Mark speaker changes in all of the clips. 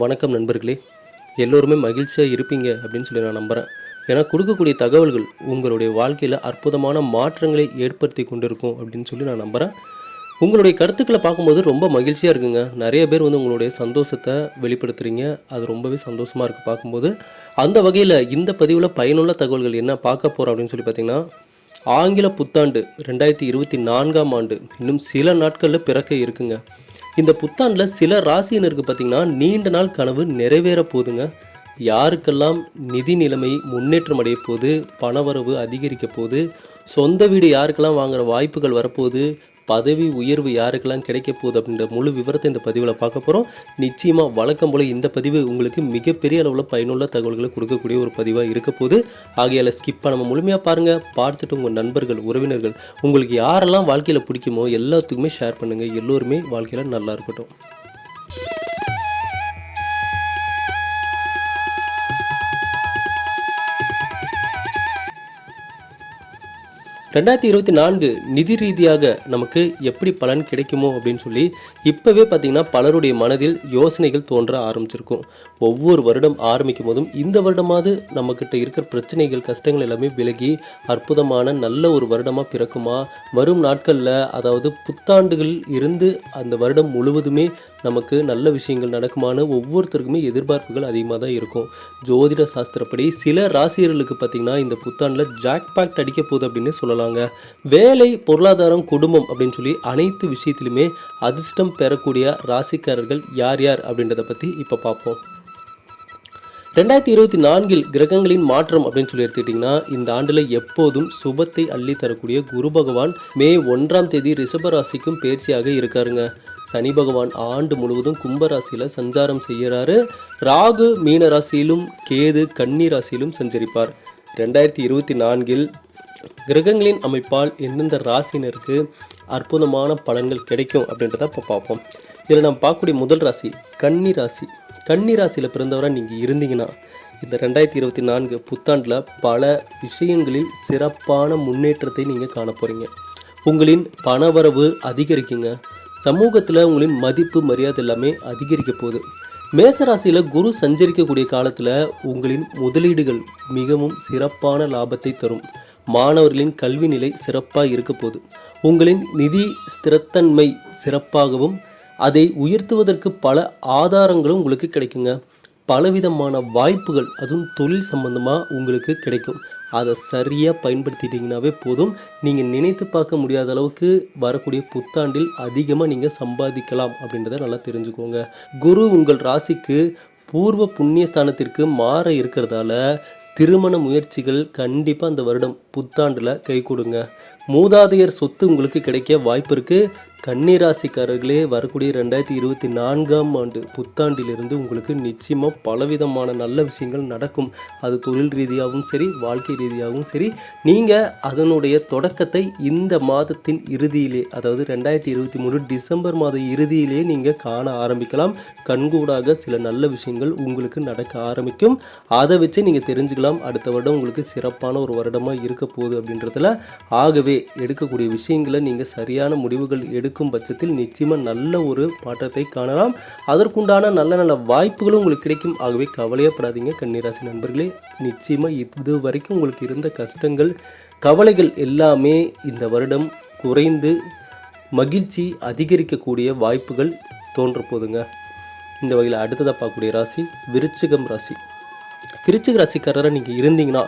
Speaker 1: வணக்கம் நண்பர்களே. எல்லோருமே மகிழ்ச்சியாக இருப்பீங்க அப்படின்னு சொல்லி நான் நம்புகிறேன் ஏன்னா கொடுக்கக்கூடிய தகவல்கள் உங்களுடைய வாழ்க்கையில் அற்புதமான மாற்றங்களை ஏற்படுத்தி கொண்டிருக்கும் அப்படின்னு சொல்லி நான் நம்புகிறேன் உங்களுடைய கருத்துக்களை பார்க்கும்போது ரொம்ப மகிழ்ச்சியாக இருக்குங்க. நிறைய பேர் வந்து உங்களுடைய சந்தோஷத்தை வெளிப்படுத்துகிறீங்க அது ரொம்பவே சந்தோஷமாக இருக்குது பார்க்கும்போது. அந்த வகையில் இந்த பதிவில் பயனுள்ள தகவல்கள் என்ன பார்க்க போகிறோம் அப்படின்னு சொல்லி பார்த்தீங்கன்னா ஆங்கில புத்தாண்டு ரெண்டாயிரத்தி இருபத்தி நான்காம் ஆண்டு இன்னும் சில நாட்களில் பிறக்க இருக்குங்க. இந்த புத்தாண்டில் சில ராசியினருக்கு பார்த்தீங்கன்னா நீண்ட நாள் கனவு நிறைவேற போகுதுங்க யாருக்கெல்லாம் நிதி நிலைமை முன்னேற்றம் அடைய போது பணவரவு அதிகரிக்க போது சொந்த வீடு யாருக்கெல்லாம் வாங்குகிற வாய்ப்புகள் வரப்போகுது பதவி உயர்வு யாருக்கெல்லாம் கிடைக்க போகுது அப்படின்ற முழு விவரத்தை இந்த பதிவில் பார்க்க போகிறோம் நிச்சயமாக வழக்கம் போல் இந்த பதிவு உங்களுக்கு மிகப்பெரிய அளவில் பயனுள்ள தகவல்களை கொடுக்கக்கூடிய ஒரு பதிவாக இருக்க போகுது. ஆகையால் ஸ்கிப் பண்ணாமல் முழுமையாக பாருங்கள் பார்த்துட்டு உங்கள் நண்பர்கள் உறவினர்கள் உங்களுக்கு யாரெல்லாம் வாழ்க்கையில் பிடிக்குமோ எல்லாத்துக்குமே ஷேர் பண்ணுங்கள் எல்லோருமே வாழ்க்கையில் நல்லா இருக்கட்டும். ரெண்டாயிரத்தி இருபத்தி நான்கு நிதி ரீதியாக நமக்கு எப்படி பலன் கிடைக்குமோ அப்படின்னு சொல்லி இப்போவே பார்த்திங்கன்னா பலருடைய மனதில் யோசனைகள் தோன்ற ஆரம்பிச்சிருக்கும். ஒவ்வொரு வருடம் ஆரம்பிக்கும் போதும் இந்த வருடமாவது நம்மக்கிட்ட இருக்கிற பிரச்சனைகள் கஷ்டங்கள் எல்லாமே விலகி அற்புதமான நல்ல ஒரு வருடமாக பிறக்குமா? வரும் நாட்களில் அதாவது புத்தாண்டுகள் இருந்து அந்த வருடம் முழுவதுமே நமக்கு நல்ல விஷயங்கள் நடக்குமான்னு ஒவ்வொருத்தருக்குமே எதிர்பார்ப்புகள் அதிகமாக தான் இருக்கும். ஜோதிட சாஸ்திரப்படி சில ராசியர்களுக்கு பார்த்தீங்கன்னா இந்த புத்தாண்டில் ஜாக் பேக்ட் அடிக்க போகுது அப்படின்னு சொல்லலாங்க. வேலை பொருளாதாரம் குடும்பம் அப்படின்னு சொல்லி அனைத்து விஷயத்திலுமே அதிர்ஷ்டம் பெறக்கூடிய ராசிக்காரர்கள் யார் யார் அப்படின்றத பற்றி இப்போ பார்ப்போம் ரெண்டாயிரத்தி இருபத்தி நான்கில் கிரகங்களின் மாற்றம் அப்படின்னு சொல்லி எடுத்துக்கிட்டிங்கன்னா இந்த ஆண்டில் எப்போதும் சுபத்தை அள்ளி தரக்கூடிய குரு பகவான் மே ஒன்றாம் தேதி ரிஷபராசிக்கும் பயிற்சியாக இருக்காருங்க. சனி பகவான் ஆண்டு முழுவதும் கும்பராசியில் சஞ்சாரம் செய்கிறாரு. ராகு மீன ராசியிலும் கேது கன்னி ராசியிலும் சஞ்சரிப்பார். ரெண்டாயிரத்தி இருபத்தி நான்கில் கிரகங்களின் அமைப்பால் எந்தெந்த ராசினருக்கு அற்புதமான பலன்கள் கிடைக்கும் அப்படின்றத இப்போ பார்ப்போம். இதில் நம்ம பார்க்கக்கூடிய முதல் ராசி கன்னி ராசி கன்னி ராசியில் பிறந்தவராக நீங்கள் இருந்தீங்கன்னா இந்த ரெண்டாயிரத்தி இருபத்தி நான்கு புத்தாண்டில் பல விஷயங்களில் சிறப்பான முன்னேற்றத்தை நீங்கள் காண போகிறீங்க உங்களின் பணவரவு அதிகரிக்குங்க. சமூகத்தில் உங்களின் மதிப்பு மரியாதை எல்லாமே அதிகரிக்க போகுது. மேசராசியில் குரு சஞ்சரிக்கக்கூடிய காலத்தில் உங்களின் முதலீடுகள் மிகவும் சிறப்பான லாபத்தை தரும். மாணவர்களின் கல்வி நிலை சிறப்பாக இருக்க போகுது. உங்களின் நிதி ஸ்திரத்தன்மை சிறப்பாகவும் அதை உயர்த்துவதற்கு பல ஆதாரங்களும் உங்களுக்கு கிடைக்குங்க. பலவிதமான வாய்ப்புகள் அதுவும் தொழில் சம்பந்தமாக உங்களுக்கு கிடைக்கும். அதை சரியாக பயன்படுத்திட்டிங்கனாவே போதும். நீங்கள் நினைத்து பார்க்க முடியாத அளவுக்கு வரக்கூடிய புத்தாண்டில் அதிகமாக நீங்கள் சம்பாதிக்கலாம் அப்படின்றத நல்லா தெரிஞ்சுக்கோங்க. குரு உங்கள் ராசிக்கு பூர்வ புண்ணிய ஸ்தானத்திற்கு மாற இருக்கிறதால திருமண முயற்சிகள் கண்டிப்பாக அந்த வருடம் புத்தாண்டில் கை கொடுங்க. மூதாதையர் சொத்து உங்களுக்கு கிடைக்க வாய்ப்பு இருக்குது கன்னிராசிக்காரர்களே வரக்கூடிய ரெண்டாயிரத்தி இருபத்தி நான்காம் ஆண்டு புத்தாண்டிலிருந்து உங்களுக்கு நிச்சயமாக பலவிதமான நல்ல விஷயங்கள் நடக்கும். அது தொழில் ரீதியாகவும் சரி வாழ்க்கை ரீதியாகவும் சரி. நீங்கள் அதனுடைய தொடக்கத்தை இந்த மாதத்தின் இறுதியிலே அதாவது ரெண்டாயிரத்தி இருபத்தி மூணு டிசம்பர் மாத இறுதியிலே நீங்கள் காண ஆரம்பிக்கலாம். கண்கூடாக சில நல்ல விஷயங்கள் உங்களுக்கு நடக்க ஆரம்பிக்கும். அதை வச்சு நீங்கள் தெரிஞ்சுக்கலாம். அடுத்த வருடம் உங்களுக்கு சிறப்பான ஒரு வருடமாக இருக்க போகுது அப்படின்றதுல. ஆகவே எடுக்கக்கூடிய விஷயங்களை நீங்கள் சரியான முடிவுகள் இருக்கும் பட்சத்தில் நிச்சயமாக நல்ல ஒரு மாற்றத்தை காணலாம். அதற்குண்டான நல்ல நல்ல வாய்ப்புகளும் உங்களுக்கு கிடைக்கும். ஆகவே கவலையப்படாதீங்க. கன்னிராசி நண்பர்களே நிச்சயமாக இது வரைக்கும் உங்களுக்கு இருந்த கஷ்டங்கள் கவலைகள் எல்லாமே இந்த வருடம் குறைந்து மகிழ்ச்சி அதிகரிக்கக்கூடிய வாய்ப்புகள் தோன்ற போதுங்க. இந்த வகையில் அடுத்ததாக பார்க்கக்கூடிய ராசி விருச்சிகம் ராசி. விருச்சிக ராசிக்காரராக நீங்கள் இருந்தீங்கன்னா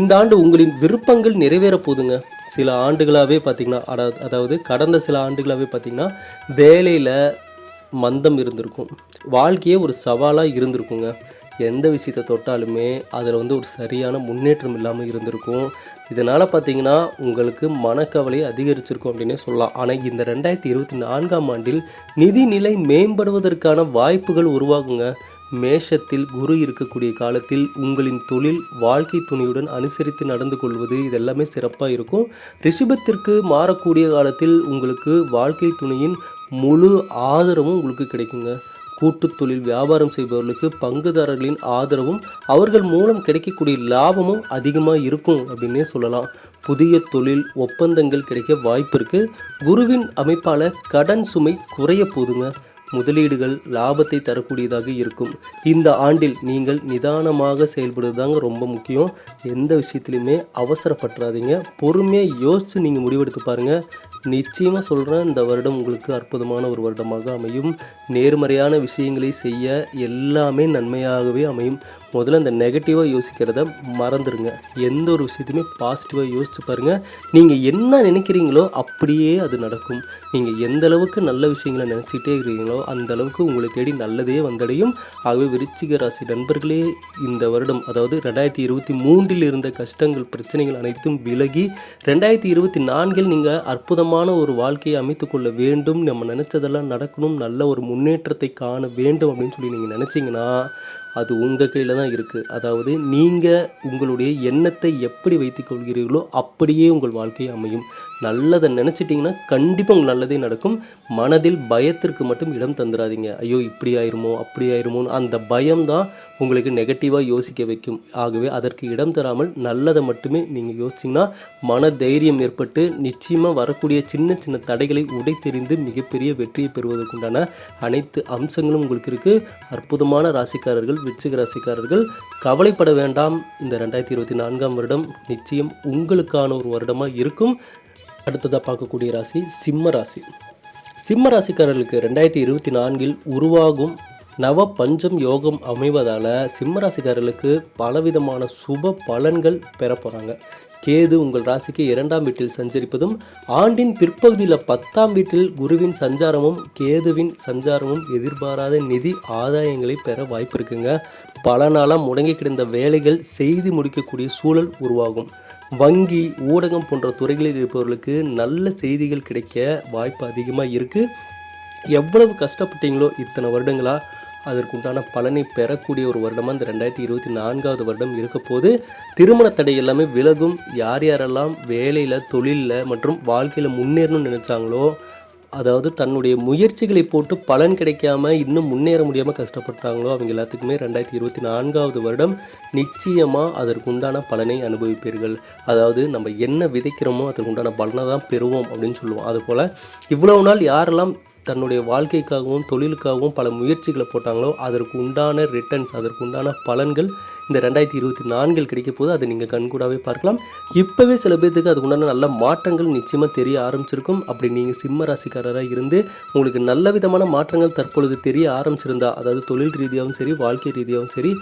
Speaker 1: இந்த ஆண்டு உங்களின் விருப்பங்கள் நிறைவேற போதுங்க. சில ஆண்டுகளாகவே பார்த்தீங்கன்னா அதாவது அதாவது கடந்த சில ஆண்டுகளாகவே பார்த்தீங்கன்னா வேலையில் மந்தம் இருந்திருக்கும். வாழ்க்கையே ஒரு சவாலாக இருந்திருக்குங்க. எந்த விஷயத்தை தொட்டாலுமே அதில் வந்து ஒரு சரியான முன்னேற்றம் இல்லாமல் இருந்திருக்கும். இதனால் பார்த்தீங்கன்னா உங்களுக்கு மனக்கவலை அதிகரிச்சிருக்கும் அப்படின்னே சொல்லலாம். ஆனால் இந்த ரெண்டாயிரத்தி இருபத்தி நான்காம் ஆண்டில் நிதிநிலை மேம்படுவதற்கான வாய்ப்புகள் உருவாகுங்க. மேஷத்தில் குரு இருக்கக்கூடிய காலத்தில் உங்களின் தொழில் வாழ்க்கை துணையுடன் அனுசரித்து நடந்து கொள்வது இதெல்லாமே சிறப்பாக இருக்கும். ரிஷபத்திற்கு மாறக்கூடிய காலத்தில் உங்களுக்கு வாழ்க்கை துணையின் முழு ஆதரவும் உங்களுக்கு கிடைக்குங்க. கூட்டுத் தொழில் வியாபாரம் செய்பவர்களுக்கு பங்குதாரர்களின் ஆதரவும் அவர்கள் மூலம் கிடைக்கக்கூடிய லாபமும் அதிகமாக இருக்கும் அப்படின்னே சொல்லலாம். புதிய தொழில் ஒப்பந்தங்கள் கிடைக்க வாய்ப்பு இருக்குது குருவின் அமைப்பால் கடன் சுமை குறைய போதுங்க. முதலீடுகள் லாபத்தை தரக்கூடியதாக இருக்கும். இந்த ஆண்டில் நீங்கள் நிதானமாக செயல்படுவது தாங்க ரொம்ப முக்கியம். எந்த விஷயத்துலையுமே அவசரப்பட்டுறாதீங்க. பொறுமையாக யோசித்து நீங்கள் முடிவெடுத்து பாருங்கள் நிச்சயமாக சொல்கிறேன் இந்த வருடம் உங்களுக்கு அற்புதமான ஒரு வருடமாக அமையும். நேர்மறையான விஷயங்களை செய்ய எல்லாமே நன்மையாகவே அமையும். முதல்ல அந்த நெகட்டிவாக யோசிக்கிறத மறந்துடுங்க எந்த ஒரு விஷயத்தையுமே பாசிட்டிவாக யோசிச்சு பாருங்கள் நீங்கள் என்ன நினைக்கிறீங்களோ அப்படியே அது நடக்கும். நீங்கள் எந்த அளவுக்கு நல்ல விஷயங்களை நினச்சிக்கிட்டே இருக்கிறீங்களோ அந்த அளவுக்கு உங்களை தேடி நல்லதே வந்தடையும். ஆகவே விருச்சிக ராசி நண்பர்களே இந்த வருடம் அதாவது ரெண்டாயிரத்தி இருபத்தி மூன்றில் இருந்த கஷ்டங்கள் பிரச்சனைகள் அனைத்தும் விலகி ரெண்டாயிரத்தி இருபத்தி நான்கில் நீங்கள் அற்புதமாக அற்புதமான ஒரு வாழ்க்கையை அமைத்துக்கொள்ள வேண்டும். நம்ம நினச்சதெல்லாம் நடக்கணும். நல்ல ஒரு முன்னேற்றத்தை காண வேண்டும் அப்படின்னு சொல்லி நீங்கள் நினச்சிங்கன்னா அது உங்கள் கையில் தான் இருக்குது அதாவது நீங்கள் உங்களுடைய எண்ணத்தை எப்படி வைத்துக்கொள்கிறீர்களோ அப்படியே உங்கள் வாழ்க்கை அமையும். நல்லதை நினச்சிட்டிங்கன்னா கண்டிப்பாக உங்களுக்கு நல்லதே நடக்கும். மனதில் பயத்திற்கு மட்டும் இடம் தந்துடாதீங்க ஐயோ இப்படி ஆயிருமோ அப்படி ஆயிருமோன்னு அந்த பயம்தான் உங்களுக்கு நெகட்டிவாக யோசிக்க வைக்கும். ஆகவே அதற்கு இடம் தராமல் நல்லதை மட்டுமே நீங்கள் யோசிச்சிங்கன்னா மன தைரியம் ஏற்பட்டு நிச்சயமாக வரக்கூடிய சின்ன சின்ன தடைகளை உடைத்தெறிந்து மிகப்பெரிய வெற்றியை பெறுவதற்குண்டான அனைத்து அம்சங்களும் உங்களுக்கு இருக்குது அற்புதமான ராசிக்காரர்கள் விருச்சிக ராசிக்காரர்கள் கவலைப்பட வேண்டாம். இந்த ரெண்டாயிரத்தி இருபத்தி நான்காம் வருடம் நிச்சயம் உங்களுக்கான ஒரு வருடமாக இருக்கும். அடுத்ததாக பார்க்கக்கூடிய ராசி சிம்ம ராசி. சிம்ம ராசிக்காரர்களுக்கு ரெண்டாயிரத்தி இருபத்தி நான்கில் உருவாகும் நவ பஞ்சம் யோகம் அமைவதால் சிம்ம ராசிக்காரர்களுக்கு பலவிதமான சுப பலன்கள் பெற போகிறாங்க கேது உங்கள் ராசிக்கு இரண்டாம் வீட்டில் சஞ்சரிப்பதும் ஆண்டின் பிற்பகுதியில் பத்தாம் வீட்டில் குருவின் சஞ்சாரமும் கேதுவின் சஞ்சாரமும் எதிர்பாராத நிதி ஆதாயங்களை பெற வாய்ப்பு இருக்குங்க. பல நாளாக முடங்கி கிடந்த வேலைகள் செய்து முடிக்கக்கூடிய சூழல் உருவாகும். வங்கி ஊடகம் போன்ற துறைகளில் இருப்பவர்களுக்கு நல்ல செய்திகள் கிடைக்க வாய்ப்பு அதிகமாக இருக்குது எவ்வளவு கஷ்டப்பட்டீங்களோ இத்தனை வருடங்களாக அதற்குண்டான பலனை பெறக்கூடிய ஒரு வருடமாக இந்த ரெண்டாயிரத்தி இருபத்தி நான்காவது வருடம் இருக்க போது திருமண தடை எல்லாமே விலகும். யார் யாரெல்லாம் வேலையில் தொழிலில் மற்றும் வாழ்க்கையில் முன்னேறணும்னு நினச்சாங்களோ அதாவது தன்னுடைய முயற்சிகளை போட்டு பலன் கிடைக்காம இன்னும் முன்னேற முடியாமல் கஷ்டப்பட்டாங்களோ அவங்க எல்லாத்துக்குமே ரெண்டாயிரத்தி இருபத்தி நான்காவது வருடம் நிச்சயமாக அதற்குண்டான பலனை அனுபவிப்பீர்கள். அதாவது நம்ம என்ன விதைக்கிறோமோ அதற்குண்டான பலனை தான் பெறுவோம் அப்படின்னு சொல்லுவோம். அதுபோல் இவ்வளவு நாள் யாரெல்லாம் தன்னுடைய வாழ்க்கைக்காகவும் தொழிலுக்காகவும் பல முயற்சிகளை போட்டாங்களோ அதற்கு உண்டான ரிட்டர்ன்ஸ் அதற்கு உண்டான பலன்கள் இந்த ரெண்டாயிரத்தி இருபத்தி நான்கில் கிடைக்க போது அதை நீங்கள் கண்கூடாகவே பார்க்கலாம். இப்போவே சில பேர்த்துக்கு அதுக்கு உண்டான நல்ல மாற்றங்கள் நிச்சயமாக தெரிய ஆரம்பிச்சிருக்கும். அப்படி நீங்கள் சிம்ம ராசிக்காரராக இருந்து உங்களுக்கு நல்ல விதமான மாற்றங்கள் தற்பொழுது தெரிய ஆரம்பிச்சிருந்தா அதாவது தொழில் ரீதியாகவும் சரி வாழ்க்கை ரீதியாகவும் சரி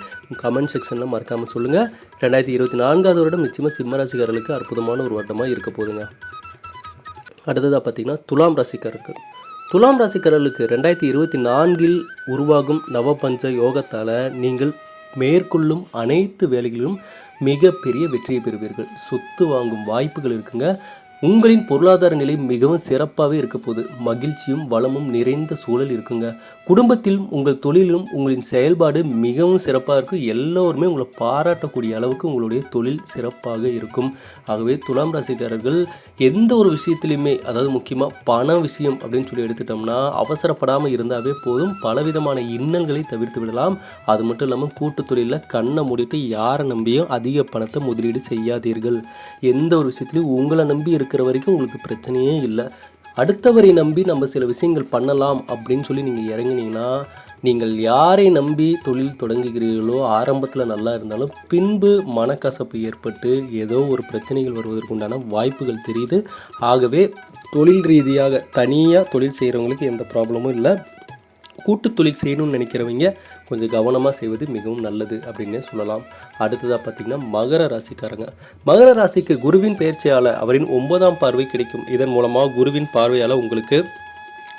Speaker 1: கமெண்ட் செக்ஷனில் மறக்காமல் சொல்லுங்கள் ரெண்டாயிரத்தி இருபத்தி நான்காவது வருடம் நிச்சயமாக சிம்ம ராசிக்காரர்களுக்கு அற்புதமான ஒரு வருடமாக இருக்க போகுதுங்க. அடுத்ததாக பார்த்தீங்கன்னா துலாம் ராசிக்காரருக்கு. துலாம் ராசிக்காரர்களுக்கு ரெண்டாயிரத்தி இருபத்தி நான்கில் உருவாகும் நவபஞ்ச யோகத்தால் நீங்கள் மேற்கொள்ளும் அனைத்து வேலைகளிலும் மிகப்பெரிய வெற்றியை பெறுவீர்கள். சொத்து வாங்கும் வாய்ப்புகள் இருக்குங்க. உங்களின் பொருளாதார நிலை மிகவும் சிறப்பாகவே இருக்க போகுது. மகிழ்ச்சியும் வளமும் நிறைந்த சூழல் இருக்குங்க. குடும்பத்திலும் உங்கள் தொழிலும் உங்களின் செயல்பாடு மிகவும் சிறப்பாக இருக்கும். எல்லோருமே உங்களை பாராட்டக்கூடிய அளவுக்கு உங்களுடைய தொழில் சிறப்பாக இருக்கும். ஆகவே துலாம் ராசிக்காரர்கள் எந்த ஒரு விஷயத்துலையுமே அதாவது முக்கியமாக பண விஷயம் அப்படின்னு சொல்லி எடுத்துட்டோம்னா அவசரப்படாமல் இருந்தாவே போதும். பலவிதமான இன்னல்களை தவிர்த்து விடலாம். அது மட்டும் இல்லாமல் கூட்டு தொழிலில் கண்ணை மூடிட்டு யாரை நம்பியும் அதிக பணத்தை முதலீடு செய்யாதீர்கள். எந்த ஒரு விஷயத்துலையும் உங்களை நம்பி இருக்க இருக்கிற வரைக்கும் உங்களுக்கு பிரச்சனையே இல்லை. அடுத்தவரை நம்பி நம்ம சில விஷயங்கள் பண்ணலாம் அப்படின்னு சொல்லி நீங்கள் இறங்குனீங்கன்னா நீங்கள் யாரை நம்பி தொழில் தொடங்குகிறீர்களோ ஆரம்பத்தில் நல்லா இருந்தாலும் பின்பு மனக்கசப்பு ஏற்பட்டு ஏதோ ஒரு பிரச்சனைகள் வருவதற்குண்டான வாய்ப்புகள் தெரியுது. ஆகவே தொழில் ரீதியாக தனியாக தொழில் செய்கிறவங்களுக்கு எந்த ப்ராப்ளமும் இல்லை. கூட்டு தொழில் செய்யணும்னு நினைக்கிறவங்க கொஞ்சம் கவனமாக செய்வது மிகவும் நல்லது அப்படின்னே சொல்லலாம். அடுத்ததாக பார்த்திங்கன்னா மகர ராசிக்காரங்க. மகர ராசிக்கு குருவின் பயிற்சியால் அவரின் ஒன்பதாம் பார்வை கிடைக்கும். இதன் மூலமாக குருவின் பார்வையால் உங்களுக்கு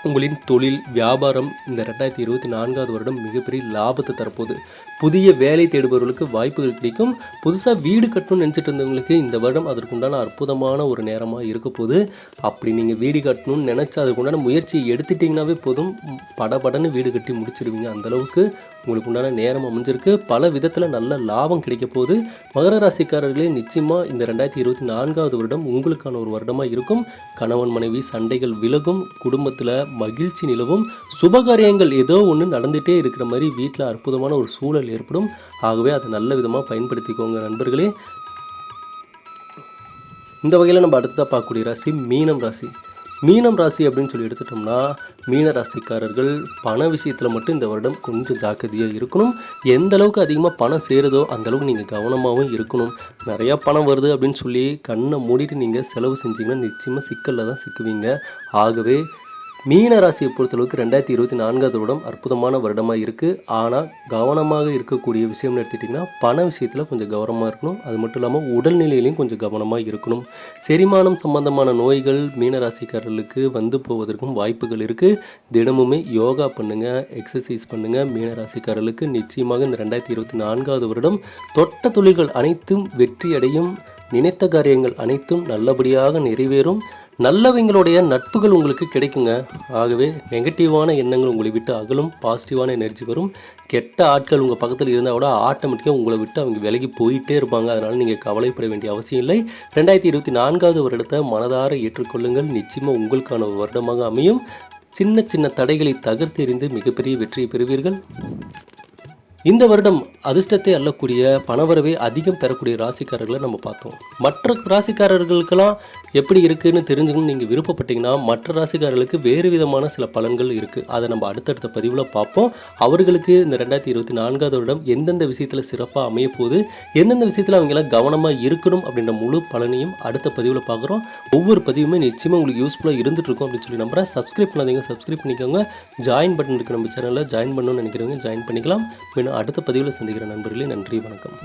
Speaker 1: உங்களின் தொழில் வியாபாரம் இந்த ரெண்டாயிரத்தி இருபத்தி நான்காவது வருடம் மிகப்பெரிய லாபத்தை தரப்போகுது. புதிய வேலை தேடுபவர்களுக்கு வாய்ப்புகள் கிடைக்கும். புதுசாக வீடு கட்டணும்னு நினச்சிட்டு இருந்தவங்களுக்கு இந்த வருடம் அதற்குண்டான அற்புதமான ஒரு நேரமாக இருக்க போகுது. அப்படி நீங்கள் வீடு கட்டணும்னு நினச்சி அதுக்குண்டான முயற்சியை எடுத்துட்டிங்கனாவே போதும். படபடன்னு வீடு கட்டி முடிச்சிடுவீங்க அந்தளவுக்கு உங்களுக்கு உண்டான நேரம் அமைஞ்சிருக்கு. பல விதத்தில் நல்ல லாபம் கிடைக்க போகுது. மகர ராசிக்காரர்களே நிச்சயமாக இந்த ரெண்டாயிரத்தி இருபத்தி நான்காவது வருடம் உங்களுக்கான ஒரு வருடமாக இருக்கும். கணவன் மனைவி சண்டைகள் விலகும். குடும்பத்தில் மகிழ்ச்சி நிலவும். சுபகாரியங்கள் ஏதோ ஒன்று நடந்துகிட்டே இருக்கிற மாதிரி வீட்டில் அற்புதமான ஒரு சூழல் ஏற்படும். ஆகவே அதை நல்ல விதமாக பயன்படுத்திக்கோங்க நண்பர்களே. இந்த வகையில் நம்ம அடுத்ததாக பார்க்கக்கூடிய ராசி மீனம் ராசி. மீனம் ராசி அப்படின்னு சொல்லி எடுத்துட்டோம்னா மீன ராசிக்காரர்கள் பண விஷயத்தில் மட்டும் இந்த வருடம் கொஞ்சம் ஜாக்கிரதையாக இருக்கணும். எந்த அளவுக்கு அதிகமாக பணம் சேருதோ அந்தளவுக்கு நீங்கள் கவனமாகவும் இருக்கணும். நிறையா பணம் வருது அப்படின்னு சொல்லி கண்ணை மூடிட்டு நீங்கள் செலவு செஞ்சீங்கன்னா நிச்சயமாக சிக்கலில் தான் சிக்குவீங்க. ஆகவே மீன ராசியை பொறுத்தளவுக்கு ரெண்டாயிரத்தி இருபத்தி நான்காவது வருடம் அற்புதமான வருடமாக இருக்குது ஆனால் கவனமாக இருக்கக்கூடிய விஷயம்னு எடுத்துட்டிங்கன்னா பண விஷயத்தில் கொஞ்சம் கவனமாக இருக்கணும். அது மட்டும் இல்லாமல் உடல்நிலையிலையும் கொஞ்சம் கவனமாக இருக்கணும். செரிமானம் சம்பந்தமான நோய்கள் மீன ராசிக்காரர்களுக்கு வந்து போவதற்கும் வாய்ப்புகள் இருக்குது தினமுமே யோகா பண்ணுங்கள் எக்ஸசைஸ் பண்ணுங்கள் மீன ராசிக்காரர்களுக்கு நிச்சயமாக இந்த ரெண்டாயிரத்தி இருபத்தி நான்காவது வருடம் தொட்ட தொழில்கள் அனைத்தும் வெற்றியடையும். நினைத்த காரியங்கள் அனைத்தும் நல்லபடியாக நிறைவேறும். நல்லவங்களுடைய நட்புகள் உங்களுக்கு கிடைக்குங்க. ஆகவே நெகட்டிவான எண்ணங்கள் உங்களை விட்டு அகலும் பாசிட்டிவான எனர்ஜி வரும். கெட்ட ஆட்கள் உங்கள் பக்கத்தில் இருந்தால் கூட ஆட்டோமேட்டிக்காக உங்களை விட்டு அவங்க விலகி போயிட்டே இருப்பாங்க. அதனால் நீங்கள் கவலைப்பட வேண்டிய அவசியம் இல்லை. ரெண்டாயிரத்தி இருபத்தி நான்காவது வருடத்தை மனதார ஏற்றுக்கொள்ளுங்கள். நிச்சயமாக உங்களுக்கான வருடமாக அமையும். சின்ன சின்ன தடைகளை தகர்த்து எறிந்து மிகப்பெரிய வெற்றியை பெறுவீர்கள். இந்த வருடம் அதிர்ஷ்டத்தை அள்ளக்கூடிய பணவரவை அதிகம் பெறக்கூடிய ராசிக்காரர்களை நம்ம பார்த்தோம். மற்ற ராசிக்காரர்களுக்கெல்லாம் எப்படி இருக்குன்னு தெரிஞ்சுக்கணும் நீங்கள் விருப்பப்பட்டீங்கன்னா மற்ற ராசிக்காரர்களுக்கு வேறு விதமான சில பலன்கள் இருக்குது அதை நம்ம அடுத்தடுத்த பதிவில் பார்ப்போம். அவர்களுக்கு இந்த ரெண்டாயிரத்தி இருபத்தி நான்காவது வருடம் எந்தெந்த விஷயத்தில் சிறப்பாக அமைய போகுது எந்தெந்த விஷயத்தில் அவங்களாம் கவனமாக இருக்கணும் அப்படின்ற முழு பலனையும் அடுத்த பதிவில் பார்க்குறோம். ஒவ்வொரு பதிவுமே நிச்சயமாக உங்களுக்கு யூஸ்ஃபுல்லாக இருந்துட்டு இருக்கும் அப்படின்னு சொல்லி நம்புறேன். சப்ஸ்கிரைப் பண்ணாதீங்க சப்ஸ்கிரைப் பண்ணிக்கோங்க. ஜாயின் பட்டன் இருக்குது நம்ம சேனலில் ஜாயின் பண்ணணும்னு நினைக்கிறவங்க ஜாயின் பண்ணிக்கலாம். அடுத்த பதிவில் சந்திக்கிற நண்பர்களே நன்றி வணக்கம்.